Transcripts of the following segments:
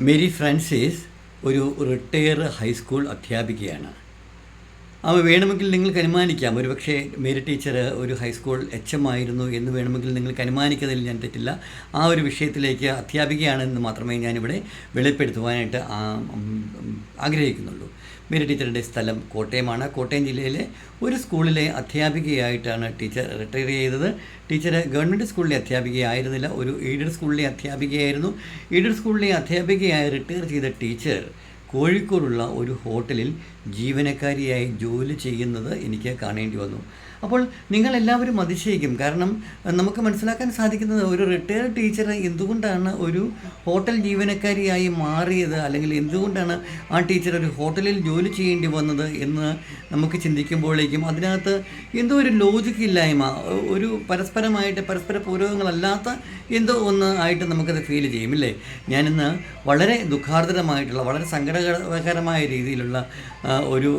Mary Francis ഒരു retire high school അധ്യാപികയാണ്. അവ വേണമെങ്കിൽ നിങ്ങൾക്ക് അനുമാനിക്കാം. ഒരുപക്ഷെ മേരി ടീച്ചർ ഒരു ഹൈസ്കൂൾ എച്ച് എം ആയിരുന്നു എന്ന് വേണമെങ്കിൽ നിങ്ങൾക്ക് അനുമാനിക്കുന്നതിൽ ഞാൻ തെറ്റില്ല. ആ ഒരു വിഷയത്തിലേക്ക് അധ്യാപികയാണെന്ന് മാത്രമേ ഞാനിവിടെ വെളിപ്പെടുത്തുവാനായിട്ട് ആഗ്രഹിക്കുന്നുള്ളൂ. മേരി ടീച്ചറുടെ സ്ഥലം കോട്ടയമാണ്. കോട്ടയം ജില്ലയിലെ ഒരു സ്കൂളിലെ അധ്യാപികയായിട്ടാണ് ടീച്ചർ റിട്ടയർ ചെയ്തത്. ടീച്ചർ ഗവൺമെന്റ് സ്കൂളിലെ അധ്യാപികയായിരുന്നില്ല ഒരു എയ്ഡഡ് സ്കൂളിലെ അധ്യാപികയായിരുന്നു. എയ്ഡഡ് സ്കൂളിലെ അധ്യാപികയായി റിട്ടയർ ചെയ്ത ടീച്ചർ കോഴിക്കോടുള്ള ഒരു ഹോട്ടലിൽ ജീവനക്കാരിയായി ജോലി ചെയ്യുന്നത് എനിക്ക് കാണേണ്ടി വന്നു. അപ്പോൾ നിങ്ങളെല്ലാവരും അതിശയിക്കും. കാരണം നമുക്ക് മനസ്സിലാക്കാൻ സാധിക്കുന്നത് ഒരു റിട്ടയർഡ് ടീച്ചർ എന്തുകൊണ്ടാണ് ഒരു ഹോട്ടൽ ജീവനക്കാരിയായി മാറിയത്? അല്ലെങ്കിൽ എന്തുകൊണ്ടാണ് ആ ടീച്ചർ ഒരു ഹോട്ടലിൽ ജോലി ചെയ്യേണ്ടി വന്നത് എന്ന് നമുക്ക് ചിന്തിക്കുമ്പോഴേക്കും അതിനകത്ത് എന്തോ ഒരു ലോജിക്ക് ഇല്ലായ്മ ഒരു പരസ്പരമായിട്ട് പരസ്പര പൂരകങ്ങളല്ലാത്ത എന്തോ ഒന്ന് ആയിട്ട് നമുക്കത് ഫീൽ ചെയ്യും ഇല്ലേ? ഞാനിന്ന് വളരെ ദുഃഖാർദ്രമായിട്ടുള്ള വളരെ സങ്കടകരമായ രീതിയിലുള്ള ഒരു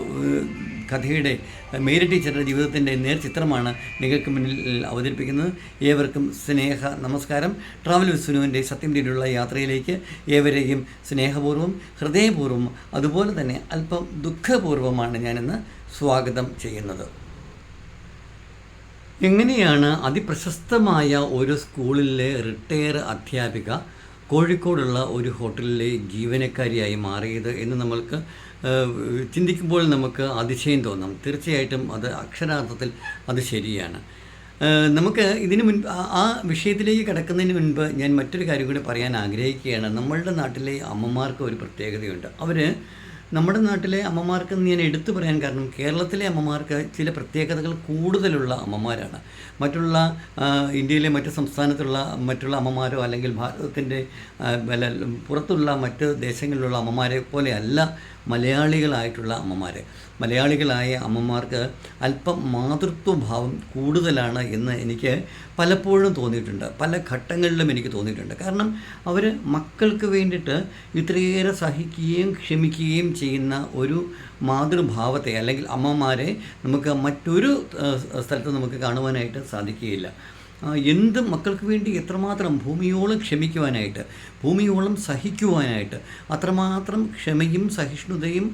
കഥയുടെ മേരി ടീച്ചറുടെ ജീവിതത്തിന്റെ നേർചിത്രമാണ് നിങ്ങൾക്ക് മുന്നിൽ അവതരിപ്പിക്കുന്നത്. ഏവർക്കും സ്നേഹ നമസ്കാരം. ട്രാവൽ വിസ്നുവിന്റെ സത്യം തേടിയുള്ള യാത്രയിലേക്ക് ഏവരെയും സ്നേഹപൂർവം ഹൃദയപൂർവം അതുപോലെ തന്നെ അല്പം ദുഃഖപൂർവമാണ് ഞാനിന്ന് സ്വാഗതം ചെയ്യുന്നത്. എങ്ങനെയാണ് അതിപ്രശസ്തമായ ഒരു സ്കൂളിലെ റിട്ടയർ അധ്യാപിക കോഴിക്കോടുള്ള ഒരു ഹോട്ടലിലെ ജീവനക്കാരിയായി മാറിയത് എന്ന് നമ്മൾക്ക് ചിന്തിക്കുമ്പോൾ നമുക്ക് അതിശയം തോന്നാം. തീർച്ചയായിട്ടും അത് അക്ഷരാർത്ഥത്തിൽ അത് ശരിയാണ്. നമുക്ക് ഇതിനു മുൻപ് ആ- വിഷയത്തിലേക്ക് കിടക്കുന്നതിന് മുൻപ് ഞാൻ മറ്റൊരു കാര്യം കൂടി പറയാൻ ആഗ്രഹിക്കുകയാണ്. നമ്മളുടെ നാട്ടിലെ അമ്മമാർക്ക് ഒരു പ്രത്യേകതയുണ്ട്. അവർ നമ്മുടെ നാട്ടിലെ അമ്മമാർക്ക് ഞാൻ എടുത്തു പറയാൻ കാരണം കേരളത്തിലെ അമ്മമാർക്ക് ചില പ്രത്യേകതകൾ കൂടുതലുള്ള അമ്മമാരാണ്. മറ്റുള്ള ഇന്ത്യയിലെ മറ്റ് സംസ്ഥാനത്തുള്ള മറ്റുള്ള അമ്മമാരോ അല്ലെങ്കിൽ ഭാരതത്തിന്റെ പുറത്തുള്ള മറ്റ് ദേശങ്ങളിലുള്ള അമ്മമാരെ പോലെ അല്ല മലയാളികളായിട്ടുള്ള അമ്മമാർ മലയാളികളായ അമ്മമാർക്ക് അല്പം മാതൃത്വഭാവം കൂടുതലാണ് എന്ന് എനിക്ക് പലപ്പോഴും തോന്നിയിട്ടുണ്ട്. പല ഘട്ടങ്ങളിലും എനിക്ക് തോന്നിയിട്ടുണ്ട്. കാരണം അവർ മക്കൾക്ക് വേണ്ടിയിട്ട് ഇത്രയേറെ സഹിക്കുകയും ക്ഷമിക്കുകയും ചെയ്യുന്ന ഒരു മാതൃഭാവത്തെ അല്ലെങ്കിൽ അമ്മമാരെ നമുക്ക് മറ്റൊരു സ്ഥലത്ത് നമുക്ക് കാണുവാനായിട്ട് സാധിക്കുകയില്ല. എന്ത് മക്കൾക്ക് വേണ്ടി എത്രമാത്രം ഭൂമിയോളം ക്ഷമിക്കുവാനായിട്ട് ഭൂമിയോളം സഹിക്കുവാനായിട്ട് അത്രമാത്രം ക്ഷമയും സഹിഷ്ണുതയും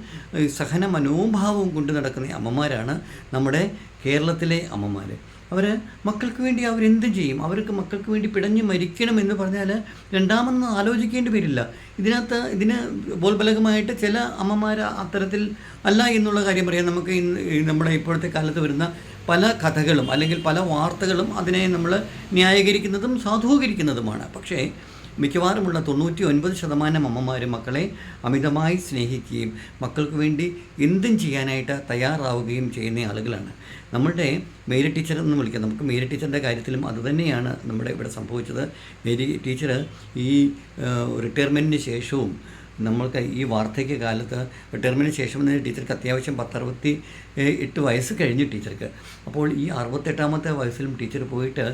സഹന മനോഭാവവും കൊണ്ട് നടക്കുന്ന അമ്മമാരാണ് നമ്മുടെ കേരളത്തിലെ അമ്മമാർ അവർ മക്കൾക്ക് വേണ്ടി അവരെന്ത് ചെയ്യും? അവർക്ക് മക്കൾക്ക് വേണ്ടി പിടഞ്ഞു മരിക്കണം എന്ന് പറഞ്ഞാൽ രണ്ടാമെന്ന് ആലോചിക്കേണ്ടി വരില്ല. ഇതിനകത്ത് ഇതിന് ബോൽബലകമായിട്ട് ചില അമ്മമാർ അത്തരത്തിൽ അല്ല എന്നുള്ള കാര്യം പറയാം. നമുക്ക് നമ്മുടെ ഇപ്പോഴത്തെ കാലത്ത് വരുന്ന പല കഥകളും അല്ലെങ്കിൽ പല വാർത്തകളും അതിനെ നമ്മൾ ന്യായീകരിക്കുന്നതും സാധൂകരിക്കുന്നതുമാണ്. പക്ഷേ മിക്കവാറുമുള്ള തൊണ്ണൂറ്റി ഒൻപത് ശതമാനം അമ്മമാരും മക്കളെ അമിതമായി സ്നേഹിക്കുകയും മക്കൾക്ക് വേണ്ടി എന്തും ചെയ്യാനായിട്ട് തയ്യാറാവുകയും ചെയ്യുന്ന ആളുകളാണ്. നമ്മളുടെ മേരി ടീച്ചർ എന്ന് വിളിക്കാം. നമുക്ക് മേരി ടീച്ചറിന്റെ കാര്യത്തിലും അതുതന്നെയാണ് നമ്മുടെ ഇവിടെ സംഭവിച്ചത്. മേരി ടീച്ചർ ഈ റിട്ടയർമെന്റിന് ശേഷവും നമ്മൾക്ക് ഈ വാർദ്ധക്യ കാലത്ത് റിട്ടയർമെന്റിന് ശേഷം തന്നെ ടീച്ചർക്ക് അത്യാവശ്യം പത്തറുപത്തി എട്ട് വയസ്സ് കഴിഞ്ഞു ടീച്ചർക്ക്. അപ്പോൾ ഈ അറുപത്തെട്ടാമത്തെ വയസ്സിലും ടീച്ചർ പോയിട്ട്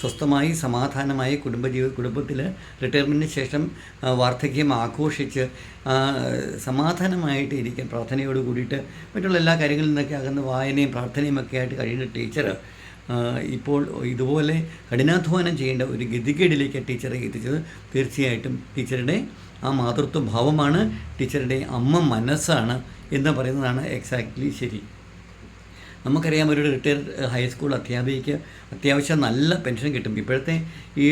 സ്വസ്ഥമായി സമാധാനമായി കുടുംബജീവി കുടുംബത്തിൽ റിട്ടയർമെന്റിന് ശേഷം വാർദ്ധക്യം ആഘോഷിച്ച് സമാധാനമായിട്ട് ഇരിക്കാൻ പ്രാർത്ഥനയോട് കൂടിയിട്ട് മറ്റുള്ള എല്ലാ കാര്യങ്ങളിൽ നിന്നൊക്കെ അകന്ന് വായനയും പ്രാർത്ഥനയും ഒക്കെ ആയിട്ട് കഴിയുന്ന ടീച്ചർ ഇപ്പോൾ ഇതുപോലെ കഠിനാധ്വാനം ചെയ്യേണ്ട ഒരു ഗതികേടിലേക്ക് ടീച്ചറെ എത്തിച്ചത് തീർച്ചയായിട്ടും ടീച്ചറുടെ ആ മാതൃത്വ ഭാവമാണ് ടീച്ചറുടെ അമ്മ മനസ്സാണ് എന്ന് പറയുന്നതാണ് എക്സാക്ട്ലി ശരി. നമുക്കറിയാം ഒരു റിട്ടയർഡ് ഹൈസ്കൂൾ അധ്യാപികയ്ക്ക് അത്യാവശ്യം നല്ല പെൻഷൻ കിട്ടും. ഇപ്പോഴത്തെ ഈ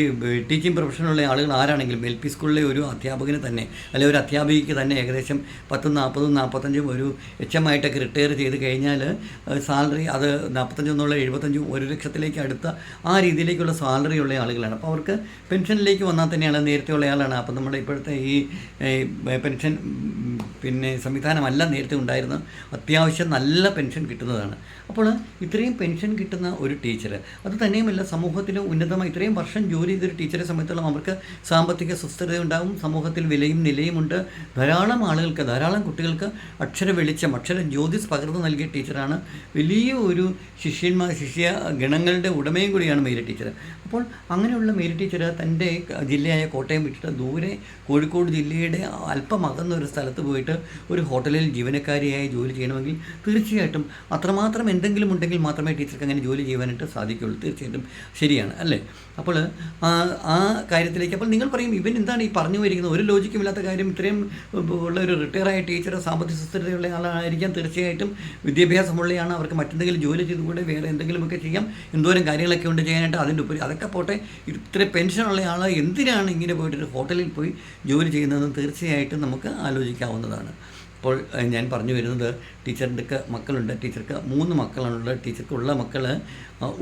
ടീച്ചിങ് പ്രൊഫഷനുള്ള ആളുകൾ ആരാണെങ്കിലും എൽ പി സ്കൂളിലെ ഒരു അധ്യാപകന് തന്നെ അല്ലെങ്കിൽ ഒരു അധ്യാപികയ്ക്ക് തന്നെ ഏകദേശം പത്തും നാൽപ്പതും നാൽപ്പത്തഞ്ചും ഒരു എച്ച് എം ആയിട്ടൊക്കെ റിട്ടയർ ചെയ്ത് കഴിഞ്ഞാൽ സാലറി അത് നാൽപ്പത്തഞ്ചും എന്നുള്ള എഴുപത്തഞ്ചും ഒരു ലക്ഷത്തിലേക്ക് അടുത്ത ആ രീതിയിലേക്കുള്ള സാലറി ഉള്ള ആളുകളാണ്. അപ്പോൾ അവർക്ക് പെൻഷനിലേക്ക് വന്നാൽ തന്നെയാണ് നേരത്തെ ഉള്ള ആളാണ്. അപ്പോൾ നമ്മുടെ ഇപ്പോഴത്തെ ഈ പെൻഷൻ പിന്നെ സംവിധാനമല്ല നേരത്തെ ഉണ്ടായിരുന്നത് അത്യാവശ്യം നല്ല പെൻഷൻ കിട്ടുന്നതാണ്. അപ്പോൾ ഇത്രയും പെൻഷൻ കിട്ടുന്ന ഒരു ടീച്ചർ അത് തന്നെയുമല്ല സമൂഹത്തിൽ ഉന്നതമായി ഇത്രയും വർഷം ജോലി ചെയ്തൊരു ടീച്ചറെ സംബന്ധിച്ചോളം അവർക്ക് സാമ്പത്തിക സുസ്ഥിരത ഉണ്ടാകും സമൂഹത്തിൽ വിലയും നിലയുമുണ്ട്. ധാരാളം ആളുകൾക്ക് ധാരാളം കുട്ടികൾക്ക് അക്ഷര വെളിച്ചം അക്ഷര ജ്യോതിസ് പകർന്നു നൽകിയ ടീച്ചറാണ് വലിയ ഒരു ശിഷ്യന്മാർ ശിഷ്യ ഗണങ്ങളുടെ ഉടമയും കൂടിയാണ് മേരി ടീച്ചർ. അപ്പോൾ അങ്ങനെയുള്ള മേരി ടീച്ചർ തന്റെ ജില്ലയായ കോട്ടയം വിട്ടിട്ട് ദൂരെ കോഴിക്കോട് ജില്ലയുടെ അല്പം അകന്ന ഒരു സ്ഥലത്ത് പോയിട്ട് ഒരു ഹോട്ടലിൽ ജീവനക്കാരിയായി ജോലി ചെയ്യണമെങ്കിൽ തീർച്ചയായിട്ടും അത്രമാത്രം എന്തെങ്കിലും ഉണ്ടെങ്കിൽ മാത്രമേ ടീച്ചർക്ക് അങ്ങനെ ജോലി ചെയ്യുവാനായിട്ട് സാധിക്കുകയുള്ളൂ. തീർച്ചയായിട്ടും ശരിയാണ് അല്ലേ? അപ്പോൾ ആ ആ കാര്യത്തിലേക്ക് അപ്പോൾ നിങ്ങൾ പറയും ഇവൻ എന്താണ് ഈ പറഞ്ഞു വരിക്കുന്നത്? ഒരു ലോജിക്കുമില്ലാത്ത കാര്യം ഇത്രയും ഉള്ള ഒരു റിട്ടയറായ ടീച്ചർ സാമ്പത്തിക സുസ്ഥിരതയുള്ള ആളായിരിക്കാം. തീർച്ചയായിട്ടും വിദ്യാഭ്യാസമുള്ളയാണ് അവർക്ക് മറ്റെന്തെങ്കിലും ജോലി ചെയ്തുകൂടെ വേറെ എന്തെങ്കിലുമൊക്കെ ചെയ്യാം. എന്തോരം കാര്യങ്ങളൊക്കെ ഉണ്ട് ചെയ്യാനായിട്ട് അതിന്റെ ഉപരി അതൊക്കെ പോട്ടെ. ഇത്ര പെൻഷനുള്ള ആൾ എന്തിനാണ് ഇങ്ങനെ പോയിട്ട് ഒരു ഹോട്ടലിൽ പോയി ജോലി ചെയ്യുന്നതെന്ന് തീർച്ചയായിട്ടും നമുക്ക് ആലോചിക്കാവുന്നതാണ്. അപ്പോൾ ഞാൻ പറഞ്ഞു വരുന്നത് ടീച്ചറിന്റെ മക്കളുണ്ട്. ടീച്ചർക്ക് മൂന്ന് മക്കളാണുള്ളത് ടീച്ചർക്കുള്ള മക്കൾ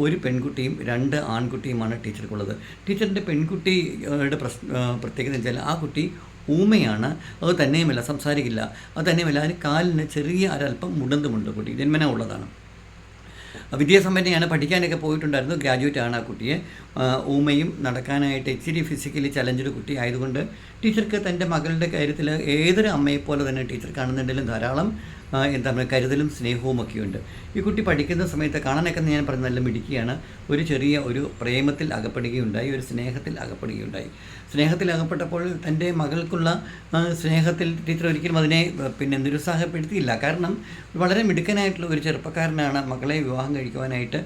ഒരു പെൺകുട്ടിയും രണ്ട് ആൺകുട്ടിയുമാണ് ടീച്ചർക്കുള്ളത്. ടീച്ചറിന്റെ പെൺകുട്ടിയുടെ പ്രശ്ന പ്രത്യേകത വെച്ചാൽ ആ കുട്ടി ഊമയാണ്. അത് തന്നെയുമല്ല സംസാരിക്കില്ല. അത് തന്നെയുമല്ല അതിന് കാലിന് ചെറിയ ഒരല്പം മുടന്തുമുണ്ട് കുട്ടി. ജന്മന ഉള്ളതാണ്. വിദ്യാസമ്പന്നയാണ് പഠിക്കാനൊക്കെ പോയിട്ടുണ്ടായിരുന്നു ഗ്രാജുവേറ്റ് ആണ് ആ കുട്ടിയെ. ഊമയും നടക്കാനായിട്ട് ഇച്ചിരി ഫിസിക്കലി ചലഞ്ചഡ് കുട്ടി ആയതുകൊണ്ട് ടീച്ചർക്ക് തന്റെ മകളുടെ കാര്യത്തിൽ ഏതൊരു അമ്മയെപ്പോലെ തന്നെ ടീച്ചർ കാണുന്നുണ്ടെങ്കിലും ധാരാളം എന്താ പറയുക കരുതലും സ്നേഹവും ഒക്കെയുണ്ട് ഈ കുട്ടി പഠിക്കുന്ന സമയത്ത് കാണാനൊക്കെ ഞാൻ പറഞ്ഞ നല്ല മിടുക്കിയാണ്. ഒരു ചെറിയ ഒരു പ്രേമത്തിൽ അകപ്പെടുകയുണ്ടായി ഒരു സ്നേഹത്തിൽ അകപ്പെടുകയുണ്ടായി. സ്നേഹത്തിൽ അകപ്പെട്ടപ്പോൾ തന്റെ മകൾക്കുള്ള സ്നേഹത്തിൽ ടീച്ചർ ഒരിക്കലും അതിനെ പിന്നെ നിരുത്സാഹപ്പെടുത്തിയില്ല. കാരണം വളരെ മിടുക്കനായിട്ടുള്ള ഒരു ചെറുപ്പക്കാരനാണ് മകളെ വിവാഹം കഴിക്കുവാനായിട്ട്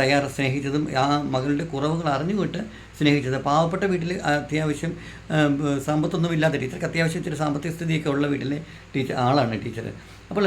തയ്യാർ സ്നേഹിച്ചതും ആ മകളുടെ കുറവുകൾ അറിഞ്ഞുകൊണ്ട് സ്നേഹിച്ചത്. പാവപ്പെട്ട വീട്ടിൽ അത്യാവശ്യം സമ്പത്തൊന്നുമില്ലാത്ത ടീച്ചർക്ക് അത്യാവശ്യം ഇച്ചിരി സാമ്പത്തിക സ്ഥിതിയൊക്കെ ഉള്ള വീട്ടിലെ ടീച്ചർ ആളാണ് ടീച്ചർ അപ്പോൾ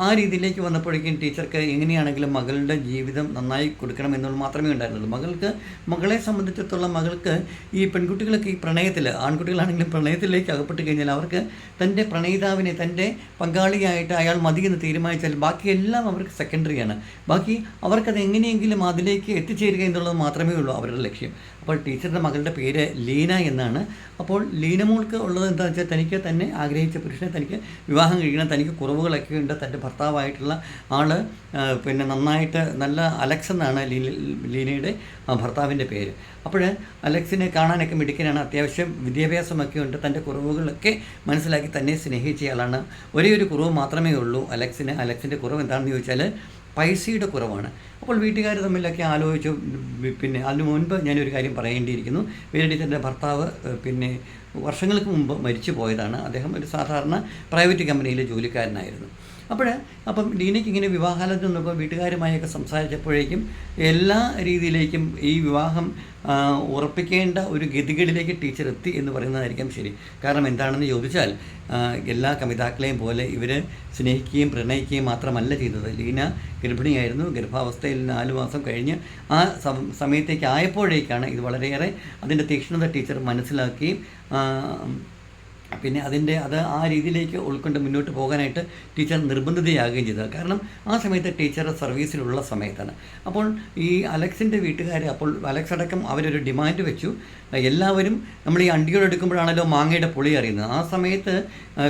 ആ, രീതിയിലേക്ക് വന്നപ്പോഴേക്കും ടീച്ചർക്ക് എങ്ങനെയാണെങ്കിലും മകളുടെ ജീവിതം നന്നായി കൊടുക്കണം എന്നുള്ളത് മാത്രമേ ഉണ്ടായിരുന്നുള്ളൂ. മകൾക്ക് മകളെ സംബന്ധിച്ചിടത്തോളം മകൾക്ക് ഈ പെൺകുട്ടികളൊക്കെ ഈ പ്രണയത്തിൽ ആൺകുട്ടികളാണെങ്കിലും പ്രണയത്തിലേക്ക് അകപ്പെട്ട് കഴിഞ്ഞാൽ അവർക്ക് തന്റെ പ്രണയിതാവിനെ തന്റെ പങ്കാളിയായിട്ട് അയാൾ മതിയെന്ന് തീരുമാനിച്ചാൽ ബാക്കിയെല്ലാം അവർക്ക് സെക്കൻഡറിയാണ്. ബാക്കി അവർക്കത് എങ്ങനെയെങ്കിലും അതിലേക്ക് എത്തിച്ചേരുക എന്നുള്ളത് മാത്രമേ ഉള്ളൂ അവരുടെ ലക്ഷ്യം. അപ്പോൾ ടീച്ചറുടെ മകളുടെ പേര് ലീന എന്നാണ്. അപ്പോൾ ലീനമോൾക്ക് ഉള്ളത് എന്താണെന്ന് വെച്ചാൽ തനിക്ക് തന്നെ ആഗ്രഹിച്ച പുരുഷനെ തനിക്ക് വിവാഹം കഴിക്കണം തനിക്ക് കുറവുകളൊക്കെ ഉണ്ട്. തന്റെ ഭർത്താവായിട്ടുള്ള ആൾ പിന്നെ നന്നായിട്ട് നല്ല അലക്സ് എന്നാണ് ലീനയുടെ ഭർത്താവിന്റെ പേര്. അപ്പോൾ അലക്സിനെ കാണാനൊക്കെ മിടുക്കനാണ്. അത്യാവശ്യം വിദ്യാഭ്യാസമൊക്കെ ഉണ്ട്. തന്റെ കുറവുകളൊക്കെ മനസ്സിലാക്കി തന്നെ സ്നേഹിച്ചയാളാണ് ഒരേ ഒരു കുറവ് മാത്രമേ ഉള്ളൂ അലക്സിന്. അലക്സിന്റെ കുറവ് എന്താണെന്ന് ചോദിച്ചാൽ പൈസയുടെ കുറവാണ്. അപ്പോൾ വീട്ടുകാർ തമ്മിലൊക്കെ ആലോചിച്ചു പിന്നെ അതിനു മുൻപ് ഞാനൊരു കാര്യം പറയേണ്ടിയിരിക്കുന്നു. വേറെ ടീച്ചറിന്റെ ഭർത്താവ് പിന്നെ വർഷങ്ങൾക്ക് മുമ്പ് മരിച്ചു പോയതാണ് അദ്ദേഹം ഒരു സാധാരണ പ്രൈവറ്റ് കമ്പനിയിലെ ജോലിക്കാരനായിരുന്നു. അപ്പോൾ അപ്പം ഡീനയ്ക്ക് ഇങ്ങനെ വിവാഹാലോചന വന്നപ്പോൾ വീട്ടുകാരുമായൊക്കെ സംസാരിച്ചപ്പോഴേക്കും എല്ലാ രീതിയിലേക്കും ഈ വിവാഹം ഉറപ്പിക്കേണ്ട ഒരു ഗതികളിലേക്ക് ടീച്ചർ എത്തി എന്ന് പറയുന്നതായിരിക്കും ശരി. കാരണം എന്താണെന്ന് ചോദിച്ചാൽ എല്ലാ കമിതാക്കളെയും പോലെ ഇവർ സ്നേഹിക്കുകയും പ്രണയിക്കുകയും മാത്രമല്ല ചെയ്തത്. ലീന ഗർഭിണിയായിരുന്നു. ഗർഭാവസ്ഥയിൽ നാലു മാസം കഴിഞ്ഞ് ആ സമയത്തേക്ക് ആയപ്പോഴേക്കാണ് ഇത് വളരെയേറെ അതിന്റെ തീക്ഷ്ണത ടീച്ചർ മനസ്സിലാക്കുകയും പിന്നെ അതിന്റെ അത് ആ രീതിയിലേക്ക് ഉൾക്കൊണ്ട് മുന്നോട്ട് പോകാനായിട്ട് ടീച്ചർ നിർബന്ധിതയാകുകയും ചെയ്തത് കാരണം ആ സമയത്ത് ടീച്ചർ സർവീസിലുള്ള സമയത്താണ്. അപ്പോൾ ഈ അലക്സിന്റെ വീട്ടുകാർ അപ്പോൾ അലക്സ് അടക്കം അവരൊരു ഡിമാൻഡ് വെച്ചു. എല്ലാവരും നമ്മൾ ഈ അണ്ടിയോട് എടുക്കുമ്പോഴാണല്ലോ മാങ്ങയുടെ പുളി അറിയുന്നത്. ആ സമയത്ത്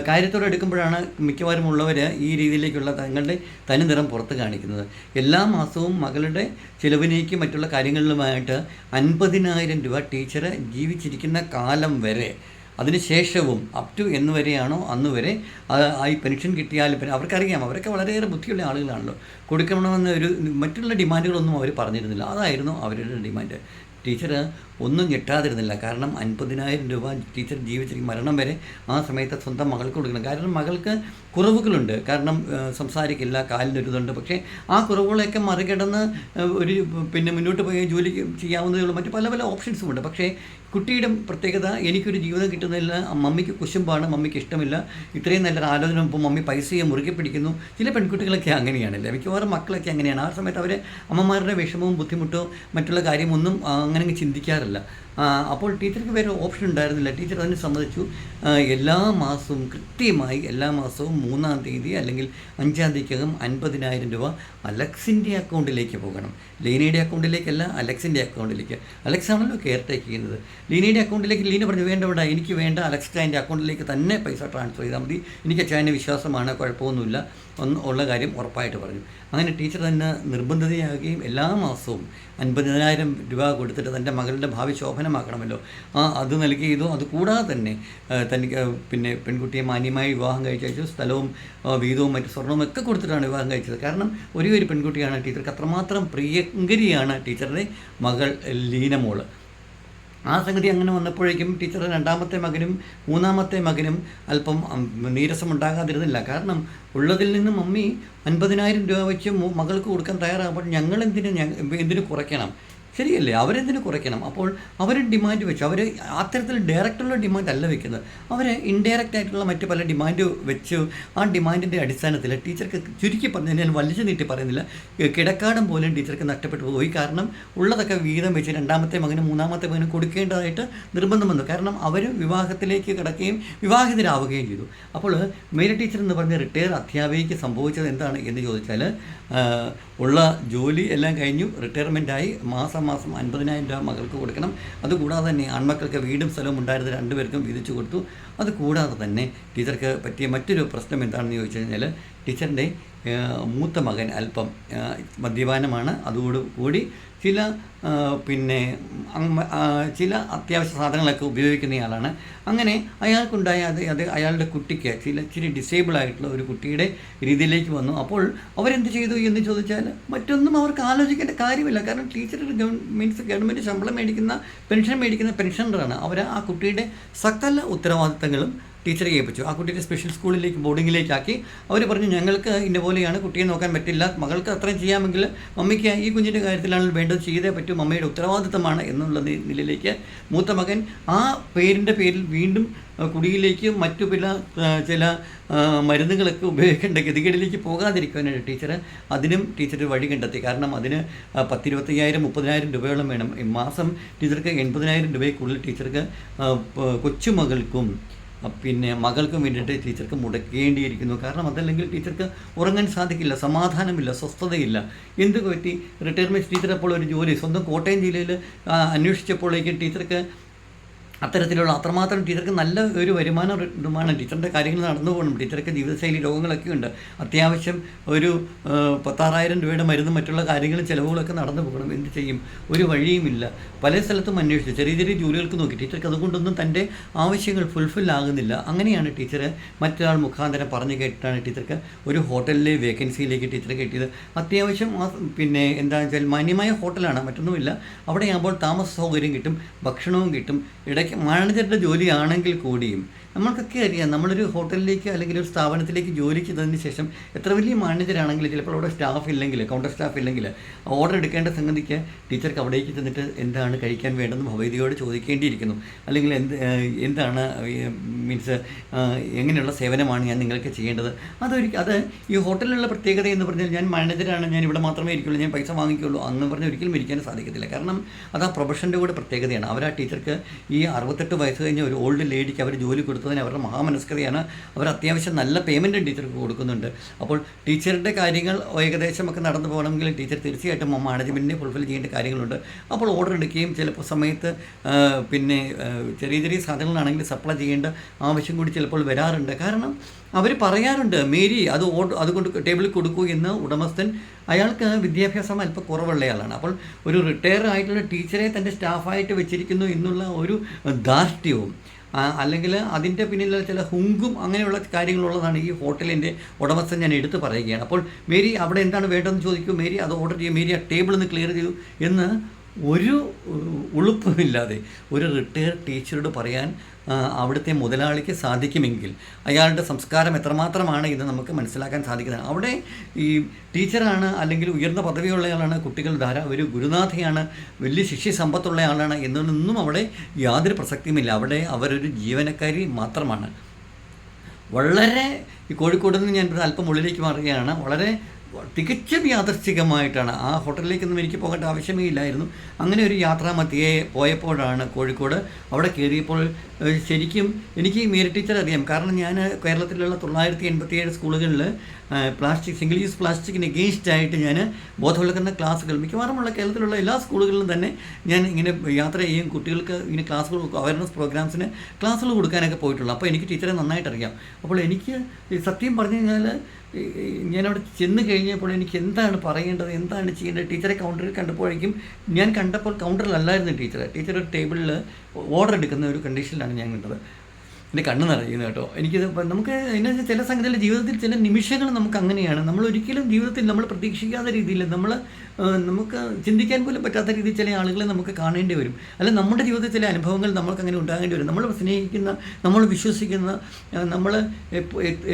കാര്യത്തോട് എടുക്കുമ്പോഴാണ് മിക്കവാറും ഉള്ളവർ ഈ രീതിയിലേക്കുള്ള തങ്ങളുടെ തനി നിറം പുറത്ത് കാണിക്കുന്നത്. എല്ലാ മാസവും മകളുടെ ചിലവിനേക്കും മറ്റുള്ള കാര്യങ്ങളിലുമായിട്ട് അൻപതിനായിരം രൂപ ടീച്ചർ ജീവിച്ചിരിക്കുന്ന കാലം വരെ അതിനുശേഷവും അപ് ടു എന്ന് വരെയാണോ അന്ന് വരെ ഈ പെൻഷൻ കിട്ടിയാൽ പിന്നെ അവർക്കറിയാം അവരൊക്കെ വളരെയേറെ ബുദ്ധിയുള്ള ആളുകളാണല്ലോ. കൊടുക്കണമെന്ന് ഒരു മറ്റുള്ള ഡിമാൻഡുകളൊന്നും അവർ പറഞ്ഞിരുന്നില്ല. അതായിരുന്നു അവരുടെ ഡിമാൻഡ് ടീച്ചർ ഒന്നും കിട്ടാതിരുന്നില്ല. കാരണം അൻപതിനായിരം രൂപ ടീച്ചർ ജീവിച്ചിരിക്കും മരണം വരെ ആ സമയത്ത് സ്വന്തം മകൾക്ക് കൊടുക്കണം. കാരണം മകൾക്ക് കുറവുകളുണ്ട്. കാരണം സംസാരിക്കില്ല കാലിന് ഒരു ഇതുണ്ട് പക്ഷേ ആ കുറവുകളൊക്കെ മറികടന്ന് ഒരു പിന്നെ മുന്നോട്ട് പോയി ജോലി ചെയ്യാവുന്നതേ ഉള്ളൂ. മറ്റു പല പല ഓപ്ഷൻസും ഉണ്ട്. പക്ഷേ കുട്ടിയുടെ പ്രത്യേകത എനിക്കൊരു ജീവിതം കിട്ടുന്നില്ല. മമ്മിക്ക് കുശുമ്പാണ്. മമ്മിക്ക് ഇഷ്ടമില്ല. ഇത്രയും നല്ലൊരു ആലോചന ഇപ്പോൾ മമ്മി പൈസയെ മുറുകെ പിടിക്കുന്നു. ചില പെൺകുട്ടികളൊക്കെ അങ്ങനെയാണല്ലേ? മിക്കവാറും മക്കളൊക്കെ അങ്ങനെയാണ്. ആ സമയത്ത് അവർ അമ്മമാരുടെ വിഷമവും ബുദ്ധിമുട്ടോ മറ്റുള്ള കാര്യമൊന്നും അങ്ങനെ അങ്ങ് ചിന്തിക്കാറില്ല. ആ, അപ്പോൾ ടീച്ചർക്ക് വേറെ ഓപ്ഷൻ ഉണ്ടായിരുന്നില്ല. ടീച്ചർ അതിന് സമ്മതിച്ചു. എല്ലാ മാസവും കൃത്യമായി എല്ലാ മാസവും മൂന്നാം തീയതി അല്ലെങ്കിൽ അഞ്ചാം തീയതിക്കകം അൻപതിനായിരം രൂപ അലക്സിന്റെ അക്കൗണ്ടിലേക്ക് പോകണം. ലീനയുടെ അക്കൗണ്ടിലേക്കല്ല അലക്സിന്റെ അക്കൗണ്ടിലേക്ക്. അലക്സ് ആണല്ലോ കെയർ ടേക്ക് ചെയ്യുന്നത്. ലീനയുടെ അക്കൗണ്ടിലേക്ക് ലീന പറഞ്ഞു വേണ്ട വേണ്ട എനിക്ക് വേണ്ട. അലക്സ് ചായന്റെ അക്കൗണ്ടിലേക്ക് തന്നെ പൈസ ട്രാൻസ്ഫർ ചെയ്താൽ മതി. എനിക്ക് ചായന്റെ വിശ്വാസമാണ് കുഴപ്പമൊന്നുമില്ല. ഉള്ള കാര്യം ഉറപ്പായിട്ട് പറഞ്ഞു അങ്ങനെ ടീച്ചർ തന്നെ നിർബന്ധിതയാകുകയും എല്ലാ മാസവും അൻപതിനായിരം രൂപ കൊടുത്തിട്ട് തന്റെ മകളുടെ ഭാവി ശോഭനമാക്കണമല്ലോ. ആ അത് നൽകിയതോ അത് അതുകൂടാതെ തന്നെ തനിക്ക് പിന്നെ പെൺകുട്ടിയെ മാന്യമായി വിവാഹം കഴിച്ചു സ്ഥലവും വീതവും മറ്റു സ്വർണവും ഒക്കെ കൊടുത്തിട്ടാണ് വിവാഹം കഴിച്ചത്. കാരണം ഒരേ ഒരു പെൺകുട്ടിയാണ് ടീച്ചർക്ക് അത്രമാത്രം പ്രിയങ്കരിയാണ് ടീച്ചറുടെ മകൾ ലീനമോൾ. ആ സംഗതി അങ്ങനെ വന്നപ്പോഴേക്കും ടീച്ചറുടെ രണ്ടാമത്തെ മകനും മൂന്നാമത്തെ മകനും അല്പം നീരസം ഉണ്ടാകാതിരുന്നില്ല കാരണം ഉള്ളതിൽ നിന്ന് മമ്മി അൻപതിനായിരം രൂപ വെച്ച് മകൾക്ക് കൊടുക്കാൻ തയ്യാറാകുമ്പോൾ ഞങ്ങൾ എന്തിനു എന്തിനു കുറയ്ക്കണം? ശരിയല്ലേ? അവരെന്തിനു കുറയ്ക്കണം? അപ്പോൾ അവർ ഡിമാൻഡ് വെച്ചു. അവർ അത്തരത്തിൽ ഡയറക്റ്റുള്ള ഡിമാൻഡ് അല്ല വെക്കുന്നത്. അവർ ഇൻഡയറക്റ്റ് ആയിട്ടുള്ള മറ്റു പല ഡിമാൻഡ് വെച്ച്. ആ ഡിമാൻഡിന്റെ അടിസ്ഥാനത്തിൽ ടീച്ചർക്ക് ചുരുക്കി പറഞ്ഞു ഞാൻ വലിച്ചു നീട്ടി പറയുന്നില്ല. കിടക്കാടം പോലും ടീച്ചർക്ക് നഷ്ടപ്പെട്ടു പോയി. കാരണം ഉള്ളതൊക്കെ വീതം വെച്ച് രണ്ടാമത്തെ മകനും മൂന്നാമത്തെ മകനും കൊടുക്കേണ്ടതായിട്ട് നിർബന്ധം വന്നു. കാരണം അവർ വിവാഹത്തിലേക്ക് കിടക്കുകയും വിവാഹിതരാവുകയും ചെയ്തു. അപ്പോൾ മേരി ടീച്ചർ എന്ന് പറഞ്ഞ റിട്ടയർ അധ്യാപികയ്ക്ക് സംഭവിച്ചത് എന്താണ് എന്ന് ചോദിച്ചാൽ ഉള്ള ജോലി എല്ലാം കഴിഞ്ഞു. റിട്ടയർമെന്റായി മാസം മാസം അൻപതിനായിരം രൂപ മകൾക്ക് കൊടുക്കണം. അതുകൂടാതെ തന്നെ ആൺമക്കൾക്ക് വീടും സ്ഥലവും ഉണ്ടായിരുന്ന രണ്ടുപേർക്കും വീതിച്ചു കൊടുത്തു. അതുകൂടാതെ തന്നെ ടീച്ചർക്ക് പറ്റിയ മറ്റൊരു പ്രശ്നം എന്താണെന്ന് ചോദിച്ചു കഴിഞ്ഞാൽ ടീച്ചറിന്റെ മൂത്ത മകൻ അല്പം മദ്യപാനമാണ്. അതോട് കൂടി ചില പിന്നെ ചില അത്യാവശ്യ സാധനങ്ങളൊക്കെ ഉപയോഗിക്കുന്നയാളാണ്. അങ്ങനെ അയാൾക്കുണ്ടായ അത് അത് അയാളുടെ കുട്ടിക്ക് ചില ഇച്ചിരി ഡിസേബിൾ ആയിട്ടുള്ള ഒരു കുട്ടിയുടെ രീതിയിലേക്ക് വന്നു. അപ്പോൾ അവരെന്ത് ചെയ്തു എന്ന് ചോദിച്ചാൽ മറ്റൊന്നും അവർക്ക് ആലോചിക്കേണ്ട കാര്യമില്ല. കാരണം ടീച്ചർ മീൻസ് ഗവൺമെന്റ് ശമ്പളം മേടിക്കുന്ന പെൻഷൻ മേടിക്കുന്ന പെൻഷനറാണ് അവർ ആ കുട്ടിയുടെ സകല ഉത്തരവാദിത്തങ്ങളും ടീച്ചറെ ഏൽപ്പിച്ചു. ആ കുട്ടിയെ സ്പെഷ്യൽ സ്കൂളിലേക്ക് ബോർഡിങ്ങിലേക്കാക്കി അവർ പറഞ്ഞു ഞങ്ങൾക്ക് ഇന്ന പോലെയാണ് കുട്ടിയെ നോക്കാൻ പറ്റില്ല. മകൾക്ക് അത്രയും ചെയ്യാമെങ്കിൽ മമ്മിക്ക് ഈ കുഞ്ഞിന്റെ കാര്യത്തിലാണ് വേണ്ടത്. ചെയ്തേ പറ്റൂ. മമ്മയുടെ ഉത്തരവാദിത്തമാണ് എന്നുള്ള നിലയിലേക്ക് മൂത്ത മകൻ ആ പേരിന്റെ പേരിൽ വീണ്ടും കുടിയിലേക്ക് മറ്റു പല ചില മരുന്നുകളൊക്കെ ഉപയോഗിക്കേണ്ട ഗതികേടിലേക്ക് പോകാതിരിക്കാനായിട്ട് ടീച്ചർ അതിനും ടീച്ചർ വഴി കണ്ടെത്തി. കാരണം അതിന് പത്തിരുപത്തയ്യായിരം മുപ്പതിനായിരം രൂപയോളം വേണം. മാസം ടീച്ചർക്ക് എൺപതിനായിരം രൂപയ്ക്കുള്ളിൽ ടീച്ചർക്ക് കൊച്ചുമകൾക്കും പിന്നെ മകൾക്കും വേണ്ടിയിട്ട് ടീച്ചർക്ക് മുടക്കേണ്ടിയിരിക്കുന്നു. കാരണം അതല്ലെങ്കിൽ ടീച്ചർക്ക് ഉറങ്ങാൻ സാധിക്കില്ല സമാധാനമില്ല സ്വസ്ഥതയില്ല. എന്ത് പറ്റി റിട്ടയർമെന്റ് ടീച്ചർ അപ്പോൾ ഒരു ജോലി സ്വന്തം കോട്ടയം ജില്ലയിൽ അന്വേഷിച്ചപ്പോഴേക്കും ടീച്ചർക്ക് അത്തരത്തിലുള്ള അത്രമാത്രം ടീച്ചർക്ക് നല്ല ഒരു വരുമാനം ഇതുമാണ്. ടീച്ചറിന്റെ കാര്യങ്ങൾ നടന്നു പോകണം. ടീച്ചർക്ക് ജീവിതശൈലി രോഗങ്ങളൊക്കെ ഉണ്ട്. അത്യാവശ്യം ഒരു പത്താറായിരം രൂപയുടെ മരുന്നും മറ്റുള്ള കാര്യങ്ങളും ചിലവുകളൊക്കെ നടന്നു പോകണം. എന്ത് ചെയ്യും? ഒരു വഴിയുമില്ല. പല സ്ഥലത്തും അന്വേഷിച്ചു. ചെറിയ ചെറിയ ജോലികൾക്ക് നോക്കി. ടീച്ചർക്ക് അതുകൊണ്ടൊന്നും തന്റെ ആവശ്യങ്ങൾ ഫുൾഫിൽ ആകുന്നില്ല. അങ്ങനെയാണ് ടീച്ചർ മറ്റൊരാൾ മുഖാന്തരം പറഞ്ഞു കേട്ടിട്ടാണ് ടീച്ചർക്ക് ഒരു ഹോട്ടലിലെ വേക്കൻസിയിലേക്ക് ടീച്ചർ കിട്ടിയത് അത്യാവശ്യം പിന്നെ എന്താണെന്ന് വെച്ചാൽ മാന്യമായ ഹോട്ടലാണ്. മറ്റൊന്നുമില്ല. അവിടെയാകുമ്പോൾ താമസ സൗകര്യം കിട്ടും. ഭക്ഷണവും കിട്ടും. ഇടയ്ക്ക് മാനേജറുടെ ജോലിയാണെങ്കിൽ കൂടിയും നമ്മൾക്കൊക്കെ അറിയാം. നമ്മളൊരു ഹോട്ടലിലേക്ക് അല്ലെങ്കിൽ ഒരു സ്ഥാപനത്തിലേക്ക് ജോലിക്ക് ചെയ്തതിന് ശേഷം എത്ര വലിയ മാനേജരാണെങ്കിൽ ചിലപ്പോൾ അവിടെ സ്റ്റാഫ് ഇല്ലെങ്കിൽ കൗണ്ടർ സ്റ്റാഫ് ഇല്ലെങ്കിൽ ഓർഡർ എടുക്കേണ്ട സംഗതിക്ക് ടീച്ചർക്ക് അവിടേക്ക് ചെന്നിട്ട് എന്താണ് കഴിക്കാൻ വേണ്ടതെന്ന് ഭവതിയോട് ചോദിക്കേണ്ടിയിരിക്കുന്നു. അല്ലെങ്കിൽ എന്ത് എന്താണ് മീൻസ് എങ്ങനെയുള്ള സേവനമാണ് ഞാൻ നിങ്ങൾക്ക് ചെയ്യേണ്ടത്? അതൊരു അത് ഈ ഹോട്ടലിലുള്ള പ്രത്യേകത എന്ന് പറഞ്ഞാൽ ഞാൻ മാനേജരാണ് ഞാൻ ഇവിടെ മാത്രമേ ഇരിക്കുള്ളൂ ഞാൻ പൈസ വാങ്ങിക്കുള്ളൂ അന്ന് പറഞ്ഞ് ഒരിക്കലും ഇരിക്കാൻ സാധിക്കത്തില്ല. കാരണം അത് ആ പ്രൊഫഷന്റെ കൂടെ പ്രത്യേകതയാണ്. അവർ ആ ടീച്ചർക്ക് ഈ അറുപത്തെട്ട് വയസ്സ് കഴിഞ്ഞ ഒരു ഓൾഡ് ലേഡിക്ക് അവർ ജോലി കൊടുത്തതിന് അവരുടെ മഹാമനസ്കതയാണ് അവർ അത്യാവശ്യം നല്ല പേയ്മെന്റും ടീച്ചർക്ക് കൊടുക്കുന്നുണ്ട്. അപ്പോൾ ടീച്ചറുടെ കാര്യങ്ങൾ ഏകദേശമൊക്കെ നടന്നു പോകണമെങ്കിൽ ടീച്ചർ തീർച്ചയായിട്ടും മാനേജ്മെന്റിനെ ഫുൾഫിൽ ചെയ്യേണ്ട കാര്യങ്ങളുണ്ട്. അപ്പോൾ ഓർഡർ എടുക്കുകയും ചിലപ്പോൾ സമയത്ത് പിന്നെ ചെറിയ ചെറിയ സാധനങ്ങളാണെങ്കിൽ സപ്ലൈ ചെയ്യേണ്ട ആവശ്യം കൂടി ചിലപ്പോൾ വരാറുണ്ട്. കാരണം അവർ പറയാറുണ്ട് മേരി അത് ഓർഡർ അതുകൊണ്ട് ടേബിളിൽ കൊടുക്കൂ എന്ന് ഉടമസ്ഥൻ അയാൾക്ക് വിദ്യാഭ്യാസം അല്പം കുറവുള്ളയാളാണ് അപ്പോൾ ഒരു റിട്ടയർ ആയിട്ടുള്ള ടീച്ചറെ തന്റെ സ്റ്റാഫായിട്ട് വെച്ചിരിക്കുന്നു എന്നുള്ള ഒരു ധാർഷ്ട്യവും അല്ലെങ്കിൽ അതിന്റെ പിന്നിലുള്ള ചില ഹുങ്കും അങ്ങനെയുള്ള കാര്യങ്ങളുള്ളതാണ് ഈ ഹോട്ടലിന്റെ ഉടമസ്ഥൻ ഞാൻ എടുത്തു പറയുകയാണ്. അപ്പോൾ മേരി അവിടെ എന്താണ് വേണ്ടതെന്ന് ചോദിക്കൂ. മേരി അത് ഓർഡർ ചെയ്യും. മേരി ആ ടേബിൾ ഒന്ന് ക്ലിയർ ചെയ്യൂ എന്ന് ഒരു ഉളുപ്പുമില്ലാതെ ഒരു റിട്ടയർ ടീച്ചറോട് പറയാൻ അവിടുത്തെ മുതലാളിക്ക് സാധിക്കുമെങ്കിൽ അയാളുടെ സംസ്കാരം എത്രമാത്രമാണ് ഇത് നമുക്ക് മനസ്സിലാക്കാൻ സാധിക്കുന്നതാണ് അവിടെ ഈ ടീച്ചറാണ് അല്ലെങ്കിൽ ഉയർന്ന പദവിയുള്ളയാളാണ് കുട്ടികൾ ധാര ഒരു ഗുരുനാഥയാണ് വലിയ ശിഷ്യ സമ്പത്തുള്ള ആളാണ് എന്നൊന്നും അവിടെ യാതൊരു പ്രസക്തിയുമില്ല. അവിടെ അവരൊരു ജീവനക്കാരി മാത്രമാണ്. വളരെ ഈ കോഴിക്കോട് നിന്ന് ഞാൻ അല്പം ഉള്ളിലേക്ക് മാറുകയാണ്. വളരെ തികച്ചും യാദർച്ഛികമായിട്ടാണ് ആ ഹോട്ടലിലേക്കൊന്നും എനിക്ക് പോകേണ്ട ആവശ്യമേ ഇല്ലായിരുന്നു അങ്ങനെ ഒരു യാത്രാമധ്യേ പോയപ്പോഴാണ് കോഴിക്കോട് അവിടെ കയറിയപ്പോൾ ശരിക്കും എനിക്ക് മേരി ടീച്ചർ അറിയാം. കാരണം ഞാൻ കേരളത്തിലുള്ള തൊള്ളായിരത്തി എൺപത്തിയേഴ് സ്കൂളുകളിൽ പ്ലാസ്റ്റിക് സിംഗിൾ യൂസ് പ്ലാസ്റ്റിക്കിന് എഗെയിൻസ്റ്റ് ആയിട്ട് ഞാൻ ബോധവൽക്കരണ ക്ലാസ്സുകൾ മിക്കവാറുമുള്ള കേരളത്തിലുള്ള എല്ലാ സ്കൂളുകളിലും തന്നെ ഞാൻ ഇങ്ങനെ യാത്ര ചെയ്യും. കുട്ടികൾക്ക് ഇങ്ങനെ ക്ലാസ്സുകൾ അവയർനെസ് പ്രോഗ്രാംസിന് ക്ലാസ്സുകൾ കൊടുക്കാനൊക്കെ പോയിട്ടുള്ളൂ. അപ്പോൾ എനിക്ക് ടീച്ചറെ നന്നായിട്ട് അറിയാം അപ്പോൾ എനിക്ക് സത്യം പറഞ്ഞു കഴിഞ്ഞാൽ ഞാനവിടെ ചെന്ന് കഴിഞ്ഞപ്പോൾ എനിക്ക് എന്താണ് പറയേണ്ടത് എന്താണ് ചെയ്യേണ്ടത്? ടീച്ചറെ കൗണ്ടറിൽ കണ്ടപ്പോഴേക്കും ഞാൻ കണ്ടപ്പോൾ കൗണ്ടറിലല്ലായിരുന്നു ടീച്ചർ ടീച്ചർ ഒരു ടേബിളിൽ ഓർഡർ എടുക്കുന്ന ഒരു കണ്ടീഷനിലാണ് ഞാൻ കണ്ടത്. എന്റെ കണ്ണ് നിറയുന്നത് കേട്ടോ. എനിക്കിത് നമുക്ക് എന്നു ചില സംഗതികൾ ജീവിതത്തിൽ ചില നിമിഷങ്ങൾ നമുക്ക് അങ്ങനെയാണ്. നമ്മൾ ഒരിക്കലും ജീവിതത്തിൽ നമ്മൾ പ്രതീക്ഷിക്കാത്ത രീതിയിൽ നമ്മൾ നമുക്ക് ചിന്തിക്കാൻ പോലും പറ്റാത്ത രീതിയിൽ ചില ആളുകളെ നമുക്ക് കാണേണ്ടി വരും. അല്ല നമ്മുടെ ജീവിതത്തിൽ ചില അനുഭവങ്ങൾ നമ്മൾക്ക് അങ്ങനെ ഉണ്ടാകേണ്ടി വരും. നമ്മൾ സ്നേഹിക്കുന്ന നമ്മൾ വിശ്വസിക്കുന്ന നമ്മൾ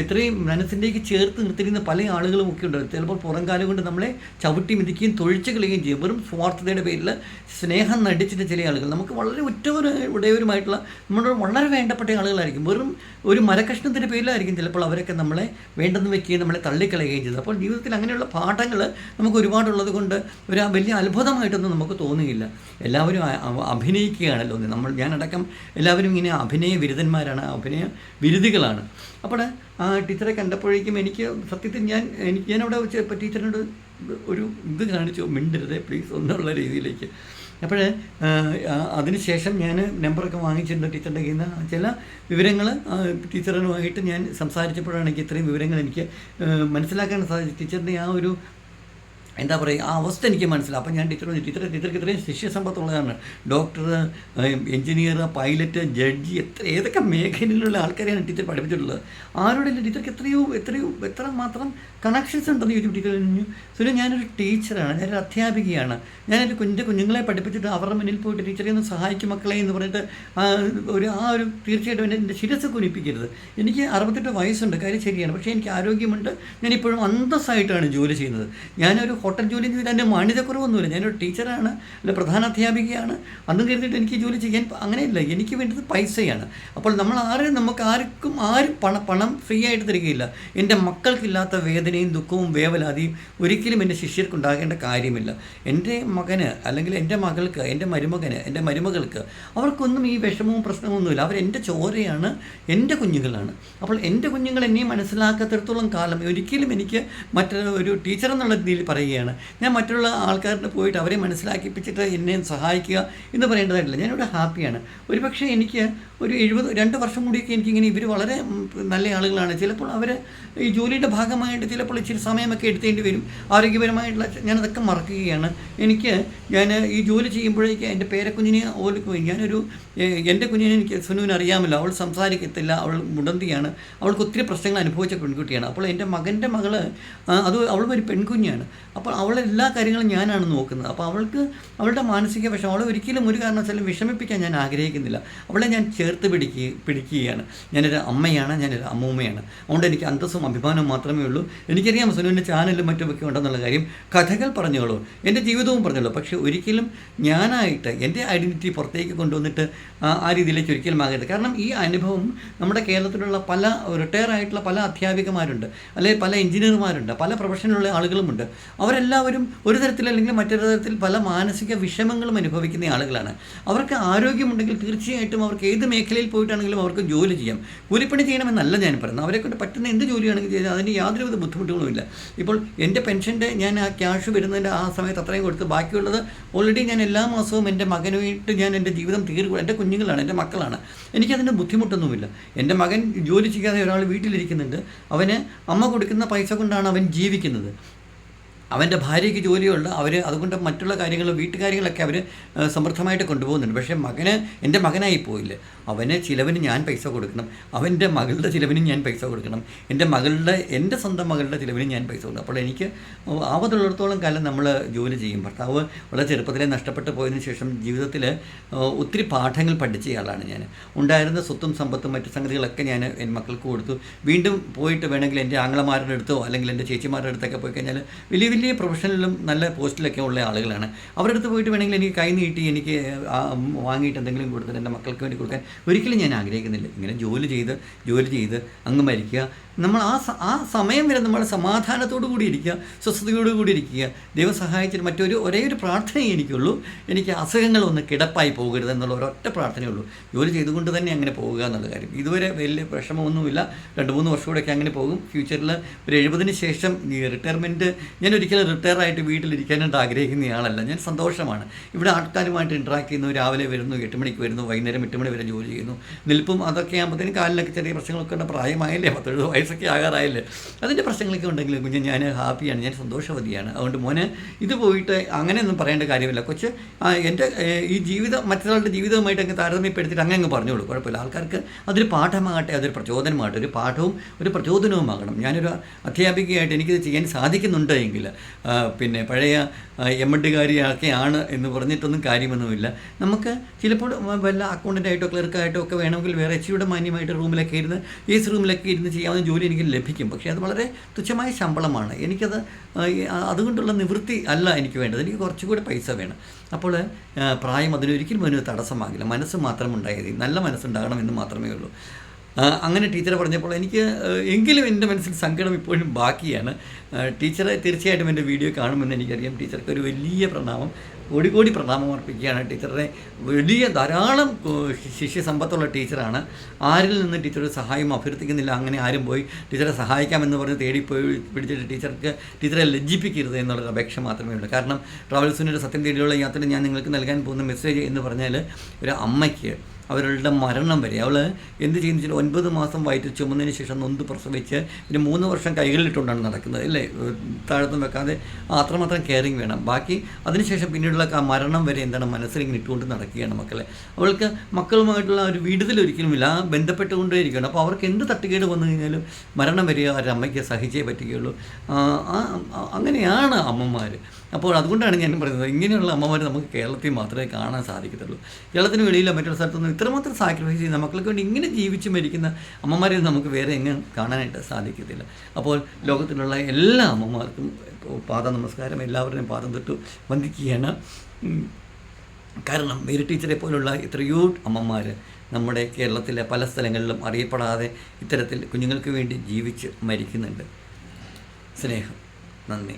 എത്രയും മനസ്സിലേക്ക് ചേർത്ത് നിർത്തിയിരുന്ന പല ആളുകളും ഒക്കെ ഉണ്ട്. ചിലപ്പോൾ പുറം കാലം കൊണ്ട് നമ്മളെ ചവിട്ടി മിതിക്കുകയും തൊഴിച്ചു കളയുകയും ചെയ്യും. വെറും സ്വാർത്ഥതയുടെ പേരിൽ സ്നേഹം നടിച്ചിട്ട് ചില ആളുകൾ. നമുക്ക് വളരെ ഉറ്റവർ ഉടയവരുമായിട്ടുള്ള നമ്മുടെ വളരെ വേണ്ടപ്പെട്ട ആളുകളായിരിക്കും. വെറും ഒരു മരകഷ്ണത്തിന്റെ പേരിലായിരിക്കും ചിലപ്പോൾ അവരൊക്കെ നമ്മളെ വേണ്ടെന്ന് വെക്കുകയും നമ്മളെ തള്ളിക്കളയുകയും ചെയ്തത് അപ്പോൾ ജീവിതത്തിൽ അങ്ങനെയുള്ള പാഠങ്ങൾ നമുക്ക് ഒരുപാടുള്ളത് കൊണ്ട് ഒരു വലിയ അത്ഭുതമായിട്ടൊന്നും നമുക്ക് തോന്നുകയില്ല. എല്ലാവരും അഭിനയിക്കുകയാണല്ലോ നമ്മൾ ഞാനടക്കം എല്ലാവരും ഇങ്ങനെ അഭിനയ ബിരുദന്മാരാണ് അഭിനയ ബിരുദികളാണ് അപ്പോൾ ആ ടീച്ചറെ കണ്ടപ്പോഴേക്കും എനിക്ക് സത്യത്തിൽ ഞാൻ എനിക്ക് ഞാനവിടെ ടീച്ചറിനോട് ഒരു ഇത് കാണിച്ചു മിണ്ടരുതേ പ്ലീസ് എന്നുള്ള രീതിയിലേക്ക്. അപ്പോൾ അതിനുശേഷം ഞാൻ നമ്പറൊക്കെ വാങ്ങിച്ചിട്ടുണ്ട് ടീച്ചറിന്റെ കയ്യിൽ നിന്ന്. ചില വിവരങ്ങൾ ടീച്ചറിനുമായിട്ട് ഞാൻ സംസാരിച്ചപ്പോഴാണ് എനിക്ക് ഇത്രയും വിവരങ്ങൾ എനിക്ക് മനസ്സിലാക്കാൻ സാധിച്ചു. ടീച്ചറിന്റെ ആ ഒരു എന്താ പറയുക ആ അവസ്ഥ എനിക്ക് മനസ്സിലായി. അപ്പം ഞാൻ ടീച്ചർ ടീച്ചർ ടീച്ചർക്ക് ഇത്രയും ശിഷ്യസമ്പത്തുള്ളതാണ്. ഡോക്ടർ എഞ്ചിനീയർ പൈലറ്റ് ജഡ്ജി എത്ര ഏതൊക്കെ മേഖലയിലുള്ള ആൾക്കാരെയാണ് ടീച്ചർ പഠിപ്പിച്ചിട്ടുള്ളത്? ആരോടെങ്കിലും ടീച്ചർക്ക് എത്രയോ എത്രയോ എത്ര മാത്രം കണക്ഷൻസ് ഉണ്ടെന്ന് ചോദിച്ചു ടീച്ചർ പറഞ്ഞു സുരേ ഞാനൊരു ടീച്ചറാണ് ഞാനൊരു അധ്യാപികയാണ്. ഞാനൊരു കുഞ്ഞു കുഞ്ഞുങ്ങളെ പഠിപ്പിച്ചിട്ട് അവരുടെ മുന്നിൽ പോയിട്ട് ടീച്ചറെ ഒന്ന് സഹായിക്കും മക്കളെ എന്ന് പറഞ്ഞിട്ട് ഒരു ആ ഒരു തീർച്ചയായിട്ടും എന്റെ എന്റെ ശിരസ് കുനിപ്പിക്കരുത്. എനിക്ക് അറുപത്തെട്ട് വയസ്സുണ്ട് കാര്യം ശരിയാണ്. പക്ഷേ എനിക്ക് ആരോഗ്യമുണ്ട്. ഞാനിപ്പോഴും അന്തസ്സായിട്ടാണ് ജോലി ചെയ്യുന്നത്. ഞാനൊരു ഹോട്ടൽ ജോലി ചെയ്ത് എന്റെ മാന്യതക്കുറവൊന്നുമില്ല. ഞാനൊരു ടീച്ചറാണ് അല്ല പ്രധാന അധ്യാപികയാണ്. അന്നും കരുതിയിട്ട് എനിക്ക് ജോലി ചെയ്യാൻ അങ്ങനെയല്ല. എനിക്ക് വേണ്ടത് പൈസയാണ്. അപ്പോൾ നമ്മൾ ആരും നമുക്ക് ആർക്കും ആരും പണം പണം ഫ്രീ ആയിട്ട് തരികയില്ല. എന്റെ മക്കൾക്കില്ലാത്ത വേദനയും ദുഃഖവും വേവലാതിയും ഒരിക്കലും എന്റെ ശിഷ്യർക്കുണ്ടാകേണ്ട കാര്യമില്ല. എന്റെ മകന് അല്ലെങ്കിൽ എന്റെ മകൾക്ക് എന്റെ മരുമകന് എന്റെ മരുമകൾക്ക് അവർക്കൊന്നും ഈ വിഷമവും പ്രശ്നമൊന്നുമില്ല. അവരെന്റെ ചോരയാണ് എന്റെ കുഞ്ഞുങ്ങളാണ്. അപ്പോൾ എന്റെ കുഞ്ഞുങ്ങൾ എന്നെ മനസ്സിലാക്കാത്തിടത്തോളം കാലം ഒരിക്കലും എനിക്ക് മറ്റൊരു ടീച്ചർ എന്നുള്ള രീതിയിൽ പറയുകയാണ്. ഞാൻ മറ്റുള്ള ആൾക്കാരുടെ പോയിട്ട് അവരെ മനസ്സിലാക്കിപ്പിച്ചിട്ട് എന്നെ സഹായിക്കുക എന്ന് പറയേണ്ടതായിട്ടില്ല. ഞാനിവിടെ ഹാപ്പിയാണ്. ഒരുപക്ഷെ എനിക്ക് ഒരു എഴുപത് രണ്ട് വർഷം കൂടിയൊക്കെ എനിക്കിങ്ങനെ ഇവർ വളരെ നല്ല ആളുകളാണ്. ചിലപ്പോൾ അവർ ഈ ജോലിയുടെ ഭാഗമായിട്ട് ചിലപ്പോൾ ഇച്ചിരി സമയമൊക്കെ എടുത്തേണ്ടി വരും. ആരോഗ്യപരമായിട്ടുള്ള ഞാനതൊക്കെ മറക്കുകയാണ്. എനിക്ക് ഞാൻ ഈ ജോലി ചെയ്യുമ്പോഴേക്ക് എന്റെ പേരക്കുഞ്ഞിനെ ഓർക്കും ഞാനൊരു എന്റെ കുഞ്ഞിനെ എനിക്ക് സുനുവിന് അറിയാമല്ലോ. അവൾ സംസാരിക്കത്തില്ല. അവൾ മുടന്തിയാണ്. അവൾക്ക് ഒത്തിരി പ്രശ്നങ്ങൾ അനുഭവിച്ച പെൺകുട്ടിയാണ്. അപ്പോൾ എന്റെ മകന്റെ മകൾ അത് അവളും ഒരു പെൺകുഞ്ഞാണ്. അപ്പോൾ അവളുടെ എല്ലാ കാര്യങ്ങളും ഞാനാണ് നോക്കുന്നത്. അപ്പോൾ അവൾക്ക് അവളുടെ മാനസിക വിഷമം അവളെ ഒരിക്കലും ഒരു കാരണവശാലും വിഷമിപ്പിക്കാൻ ഞാൻ ആഗ്രഹിക്കുന്നില്ല. അവളെ ഞാൻ ചേർത്ത് പിടിക്കുക പിടിക്കുകയാണ്. ഞാനൊരു അമ്മയാണ് ഞാനൊരു അമ്മൂമ്മയാണ്. അതുകൊണ്ട് എനിക്ക് അന്തസ്സും അഭിമാനവും മാത്രമേ ഉള്ളൂ. എനിക്കറിയാം സുനുവിന്റെ ചാനലും മറ്റുമൊക്കെ ഉണ്ടെന്നുള്ള കാര്യം. കഥകൾ പറഞ്ഞോളൂ. എന്റെ ജീവിതവും പറഞ്ഞോളൂ. പക്ഷേ ഒരിക്കലും ഞാനായിട്ട് എന്റെ ഐഡന്റിറ്റി പുറത്തേക്ക് കൊണ്ടുവന്നിട്ട് ആ രീതിയിലേക്ക് ഒരിക്കലും ആകരുത്. കാരണം ഈ അനുഭവം നമ്മുടെ കേരളത്തിലുള്ള പല റിട്ടയർ ആയിട്ടുള്ള പല അധ്യാപികമാരുണ്ട്. അല്ലെങ്കിൽ പല എഞ്ചിനീയർമാരുണ്ട് പല പ്രൊഫഷനിലുള്ള ആളുകളുമുണ്ട്. അവരെല്ലാവരും ഒരു തരത്തിൽ അല്ലെങ്കിൽ മറ്റൊരു തരത്തിൽ പല മാനസിക വിഷമങ്ങളും അനുഭവിക്കുന്ന ആളുകളാണ്. അവർക്ക് ആരോഗ്യമുണ്ടെങ്കിൽ തീർച്ചയായിട്ടും അവർക്ക് ഏത് മേഖലയിൽ പോയിട്ടാണെങ്കിലും അവർക്ക് ജോലി ചെയ്യാം. കൂലിപ്പണി ചെയ്യണമെന്നല്ല ഞാൻ പറയുന്നത്. അവരെ കൊണ്ട് പറ്റുന്ന എന്ത് ജോലിയാണെങ്കിലും ചെയ്താൽ അതിന് യാതൊരുവിധ ബുദ്ധിമുട്ടുകളുമില്ല ഇപ്പോൾ എന്റെ പെൻഷന്റെ ഞാൻ ആ ക്യാഷ് വരുന്നതിന്റെ ആ സമയത്ത് അത്രയും കൊടുത്ത് ബാക്കിയുള്ളത് ഓൾറെഡി ഞാൻ എല്ലാ മാസവും എന്റെ മകനുമായിട്ട് ഞാൻ എന്റെ ജീവിതം തീർക്കുക. എന്റെ കുഞ്ഞുങ്ങളാണ് എന്റെ മക്കളാണ്. എനിക്കതിന് ബുദ്ധിമുട്ടൊന്നുമില്ല. എന്റെ മകൻ ജോലി ചെയ്യാതെ ഒരാൾ വീട്ടിലിരിക്കുന്നുണ്ട്. അവന് അമ്മ കൊടുക്കുന്ന പൈസ കൊണ്ടാണ് അവൻ ജീവിക്കുന്നത്. അവന്റെ ഭാര്യയ്ക്ക് ജോലിയുണ്ട് അവർ അതുകൊണ്ട് മറ്റുള്ള കാര്യങ്ങൾ വീട്ടുകാര്യങ്ങളൊക്കെ അവർ സമൃദ്ധമായിട്ട് കൊണ്ടുപോകുന്നുണ്ട്. പക്ഷേ മകന് എന്റെ മകനായി പോയില്ല? അവന് ചിലവിന് ഞാൻ പൈസ കൊടുക്കണം. അവന്റെ മകളുടെ ചിലവിന് ഞാൻ പൈസ കൊടുക്കണം. എന്റെ മകളുടെ എന്റെ സ്വന്തം മകളുടെ ചിലവിന് ഞാൻ പൈസ കൊടുക്കണം. അപ്പോൾ എനിക്ക് ആവതുള്ളിടത്തോളം കാലം നമ്മൾ ജോലി ചെയ്യും. ഭർത്താവ് വളരെ ചെറുപ്പത്തിലെ നഷ്ടപ്പെട്ടു പോയതിന് ശേഷം ജീവിതത്തിൽ ഒത്തിരി പാഠങ്ങൾ പഠിച്ചയാളാണ് ഞാൻ. ഉണ്ടായിരുന്ന സ്വത്തും സമ്പത്തും മറ്റു സംഗതികളൊക്കെ ഞാൻ എന്റെ മക്കൾക്ക് കൊടുത്തു. വീണ്ടും പോയിട്ട് വേണമെങ്കിൽ എന്റെ ആങ്ങളമാരുടെ അടുത്തോ അല്ലെങ്കിൽ എന്റെ ചേച്ചിമാരുടെ അടുത്തൊക്കെ പോയി കഴിഞ്ഞാൽ വലിയ വലിയ വലിയ പ്രൊഫഷനിലും നല്ല പോസ്റ്റിലൊക്കെ ഉള്ള ആളുകളാണ്. അവരുടെ അടുത്ത് പോയിട്ട് വേണമെങ്കിൽ എനിക്ക് കൈ നീട്ടി എനിക്ക് വാങ്ങിയിട്ട് എന്തെങ്കിലും കൊടുത്തിട്ട് എന്റെ മക്കൾക്ക് വേണ്ടി കൊടുക്കാൻ ഒരിക്കലും ഞാൻ ആഗ്രഹിക്കുന്നില്ല. ഇങ്ങനെ ജോലി ചെയ്ത് ജോലി ചെയ്ത് അങ്ങ് മരിക്കുക. നമ്മൾ ആ ആ സമയം വരെ നമ്മൾ സമാധാനത്തോടു കൂടി ഇരിക്കുക സ്വസ്ഥതയോടു കൂടി ഇരിക്കുക. ദൈവം സഹായിച്ചിട്ട് മറ്റൊരു ഒരേ ഒരു പ്രാർത്ഥനയേ എനിക്കുള്ളൂ. എനിക്ക് അസുഖങ്ങളൊന്ന് കിടപ്പായി പോകരുത് എന്നുള്ള ഒരൊറ്റ പ്രാർത്ഥനയുള്ളൂ ജോലി ചെയ്തുകൊണ്ട് തന്നെ അങ്ങനെ പോവുക എന്നുള്ള കാര്യം. ഇതുവരെ വലിയ വിഷമമൊന്നുമില്ല. രണ്ട് മൂന്ന് വർഷം കൂടെയൊക്കെ അങ്ങനെ പോകും. ഫ്യൂച്ചറിൽ ഒരു എഴുപതിന് ശേഷം ഈ റിട്ടയർമെന്റ് ഞാൻ ഒരിക്കലും റിട്ടയർ ആയിട്ട് വീട്ടിലിരിക്കാനായിട്ട് ആഗ്രഹിക്കുന്ന ആളല്ല. ഞാൻ സന്തോഷമാണ്. ഇവിടെ ആൾക്കാരുമായിട്ട് ഇൻട്രാക്ട് ചെയ്യുന്നു രാവിലെ വരുന്നു എട്ട് മണിക്ക് വരുന്നു വൈകുന്നേരം എട്ട് മണി വരെ ജോലി ചെയ്യുന്നു. നിൽപ്പും അതൊക്കെ ആകുമ്പോഴത്തേനും കാലിലൊക്കെ ചെറിയ പ്രശ്നങ്ങളൊക്കെ ഉണ്ട് പ്രായമായില്ലേ? പത്തെഴുപത് വയസ്സൊക്കെ ആകാറായില്ലേ? അതിന്റെ പ്രശ്നങ്ങളൊക്കെ ഉണ്ടെങ്കിലും കുഞ്ഞ് ഞാൻ ഹാപ്പിയാണ്. ഞാൻ സന്തോഷവതിയാണ്. അതുകൊണ്ട് മോനെ ഇത് പോയിട്ട് അങ്ങനെയൊന്നും പറയേണ്ട കാര്യമില്ല. കൊച്ച് എന്റെ ഈ ജീവിതം മറ്റൊരാളുടെ ജീവിതവുമായിട്ട് അങ്ങ് താരതമ്യപ്പെടുത്തിയിട്ട് അങ്ങനെ അങ്ങ് പറഞ്ഞോളൂ. കുഴപ്പമില്ല. ആൾക്കാർക്ക് അതൊരു പാഠമാകട്ടെ അതൊരു പ്രചോദനമാകട്ടെ. ഒരു പാഠവും ഒരു പ്രചോദനവുമാകണം. ഞാനൊരു അധ്യാപികയായിട്ട് എനിക്കിത് ചെയ്യാൻ സാധിക്കുന്നുണ്ട് എങ്കിൽ പിന്നെ പഴയ എം എഡുകാരിയൊക്കെയാണ് എന്ന് പറഞ്ഞിട്ടൊന്നും കാര്യമൊന്നുമില്ല. നമുക്ക് ചിലപ്പോൾ വല്ല അക്കൗണ്ടന്റായിട്ടോ ക്ലർക്കായിട്ടോ ഒക്കെ വേണമെങ്കിൽ വേറെ എച്ചിയുടെ മാന്യമായിട്ട് റൂമിലൊക്കെ ഇരുന്ന് എ സി റൂമിലൊക്കെ ഇരുന്ന് ചെയ്യാവുന്ന ജോലി എനിക്ക് ലഭിക്കും. പക്ഷേ അത് വളരെ തുച്ഛമായ ശമ്പളമാണ്. എനിക്കത് അതുകൊണ്ടുള്ള നിവൃത്തി അല്ല എനിക്ക് വേണ്ടത്. എനിക്ക് കുറച്ചുകൂടി പൈസ വേണം. അപ്പോൾ പ്രായം അതിനൊരിക്കലും അതിനൊരു തടസ്സമാകില്ല. മനസ്സ് മാത്രം ഉണ്ടായത്. നല്ല മനസ്സുണ്ടാകണം എന്ന് മാത്രമേ ഉള്ളൂ. അങ്ങനെ ടീച്ചറെ പറഞ്ഞപ്പോൾ എനിക്ക് എങ്കിലും എന്റെ മനസ്സിൽ സങ്കടം ഇപ്പോഴും ബാക്കിയാണ്. ടീച്ചറെ തീർച്ചയായിട്ടും എന്റെ വീഡിയോ കാണുമെന്ന് എനിക്കറിയാം. ടീച്ചർക്ക് ഒരു വലിയ പ്രണാമം കോടി കോടി പ്രണാമം അർപ്പിക്കുകയാണ്. ടീച്ചറുടെ വലിയ ധാരാളം ശിഷ്യസമ്പത്തുള്ള ശിഷ്യ സമ്പത്തുള്ള ടീച്ചറാണ്. ആരിൽ നിന്ന് ടീച്ചർ സഹായം അഭ്യർത്ഥിക്കുന്നില്ല അങ്ങനെ ആരും പോയി ടീച്ചറെ സഹായിക്കാമെന്ന് പറഞ്ഞ് തേടിപ്പോയി പിടിച്ചിട്ട് ടീച്ചർക്ക് ടീച്ചറെ ലജ്ജിപ്പിക്കരുത് എന്നുള്ളൊരു അപേക്ഷ മാത്രമേ ഉള്ളൂ. കാരണം ട്രാവൽസിന്റെ സത്യം തേടിയുള്ള യാത്ര ഞാൻ നിങ്ങൾക്ക് നൽകാൻ പോകുന്ന മെസ്സേജ് എന്ന് പറഞ്ഞാൽ ഒരു അമ്മയ്ക്ക് അവരുടെ മരണം വരെ. അവൾ എന്ത് ചെയ്യുന്ന വെച്ചാൽ ഒൻപത് മാസം വയറ്റിൽ ചുമന്നതിന് ശേഷം നൊന്ത് പ്രസവിച്ച് പിന്നെ മൂന്ന് വർഷം കൈകളിലിട്ടുകൊണ്ടാണ് നടക്കുന്നത് അല്ലേ? താഴത്തും വെക്കാതെ അത്രമാത്രം കെയറിങ് വേണം. ബാക്കി അതിനുശേഷം പിന്നീടുള്ള മരണം വരെ എന്താണ് മനസ്സിലിങ്ങനെ ഇട്ടുകൊണ്ട് നടക്കുകയാണ് മക്കളെ. അവൾക്ക് മക്കളുമായിട്ടുള്ള ഒരു വീടുതൽ ഒരിക്കലുമില്ല. ആ ബന്ധപ്പെട്ടുകൊണ്ടേ ഇരിക്കുകയാണ് അപ്പോൾ അവർക്ക് എന്ത് തട്ടുകേട് വന്നു കഴിഞ്ഞാലും മരണം വരെ അമ്മയ്ക്ക് സഹിച്ചേ പറ്റുകയുള്ളൂ. അങ്ങനെയാണ് അമ്മമാർ അപ്പോൾ അതുകൊണ്ടാണ് ഞാൻ പറയുന്നത് ഇങ്ങനെയുള്ള അമ്മമാർ നമുക്ക് കേരളത്തിൽ മാത്രമേ കാണാൻ സാധിക്കത്തുള്ളൂ. കേരളത്തിന് വെളിയിലോ മറ്റൊരു സ്ഥലത്തൊന്നും ഇത്രമാത്രം സാക്രിഫൈസ് ചെയ്യുന്ന മക്കൾക്ക് വേണ്ടി ഇങ്ങനെ ജീവിച്ച് മരിക്കുന്ന അമ്മമാരെ നമുക്ക് വേറെ എങ്ങും കാണാനായിട്ട് സാധിക്കത്തില്ല. അപ്പോൾ ലോകത്തിലുള്ള എല്ലാ അമ്മമാർക്കും പാദ നമസ്കാരം എല്ലാവരുടെയും പാദം തൊട്ട് വന്ദിക്കുകയാണ്. കാരണം മേരി ടീച്ചറെ പോലുള്ള എത്രയോ അമ്മമാർ നമ്മുടെ കേരളത്തിലെ പല സ്ഥലങ്ങളിലും അറിയപ്പെടാതെ ഇത്തരത്തിൽ കുഞ്ഞുങ്ങൾക്ക് വേണ്ടി ജീവിച്ച് മരിക്കുന്നുണ്ട്. സ്നേഹം. നന്ദി.